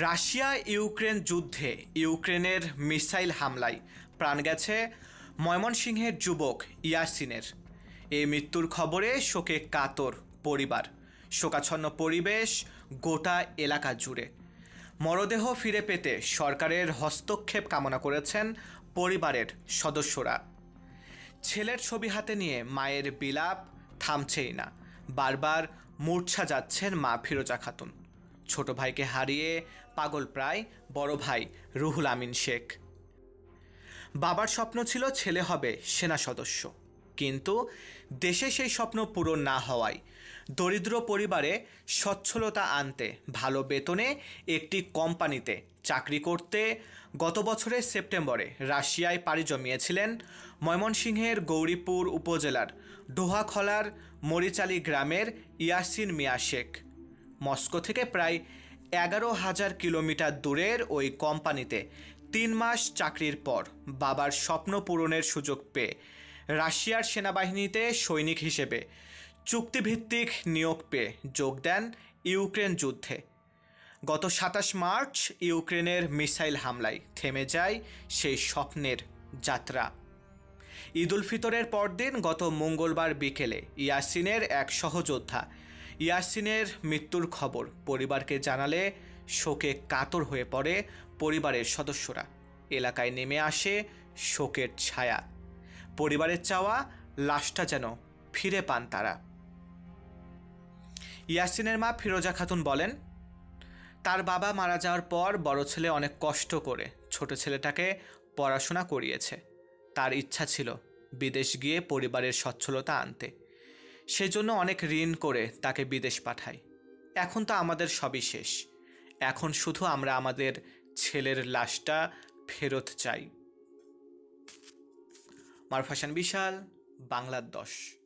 Russia Ukraine যুদ্ধে ইউক্রেনের missile হামলায় প্রাণ গেছে ময়মনসিংহের যুবক ইয়াসিনের। এই মৃত্যুর খবরে শোকে কাতর পরিবার, শোকাচ্ছন্ন পরিবেশ গোটা এলাকা জুড়ে। মরদেহ ফিরে পেতে সরকারের হস্তক্ষেপ কামনা করেছেন পরিবারের সদস্যরা। ছেলের ছবি হাতে নিয়ে মায়ের বিলাপ থামছেই না। বারবার মূর্ছা যাচ্ছেন মা ফিরোজা খাতুন। ছোট ভাইকে হারিয়ে পাগল প্রায়, বড় ভাই রুহুল আমিন শেখ। বাবার স্বপ্ন ছিল ছেলে হবে সেনা সদস্য। কিন্তু দেশে সেই স্বপ্ন পূরণ না হওয়ায় দরিদ্র পরিবারে সচ্ছলতা আনতে, ভালো বেতনে একটি কোম্পানিতে চাকরি করতে গত বছরের সেপ্টেম্বরে রাশিয়ায় পাড়ি জমিয়েছিলেন ময়মনসিংহের গৌরীপুর উপজেলার ডোহাখলার মরিচালি গ্রামের ইয়াসিন মিয়া শেখ। মস্কো থেকে প্রায় এগারো হাজার কিলোমিটার দূরের ওই কোম্পানিতে তিন মাস চাকরির পর বাবার স্বপ্ন পূরণের সুযোগ পেয়ে রাশিয়ার সেনাবাহিনীতে সৈনিক হিসেবে চুক্তিভিত্তিক নিয়োগ পেয়ে যোগ দেন ইউক্রেন যুদ্ধে। গত সাতাশ মার্চ ইউক্রেনের মিসাইল হামলায় থেমে যায় সেই স্বপ্নের যাত্রা। ঈদ উল ফিতরের পরদিন গত মঙ্গলবার বিকেলে ইয়াসিনের এক সহযোদ্ধা ইয়াসিনের মৃত্যুর খবর। পরিবারকে জানালে শোকে কাতর হয়ে পড়ে পরিবারের সদস্যরা। এলাকায় নেমে আসে শোকের ছায়া। পরিবারের চাওয়া লাশটা যেন ফিরে পান তারা। ইয়াসিনের মা ফিরোজা খাতুন বলেন, তার বাবা মারা যাওয়ার পর বড় ছেলে অনেক কষ্ট করে, ছোট ছেলেটাকে পড়াশোনা করিয়েছে। তার ইচ্ছা ছিল বিদেশ গিয়ে পরিবারের সচ্ছলতা আনতে। সেজন্য অনেক ঋণ করে তাকে বিদেশ পাঠাই এখন তো আমাদের সবই শেষ। এখন শুধু আমরা আমাদের ছেলের লাশটা ফেরত চাই। মারফাসান বিশাল বাংলার দশ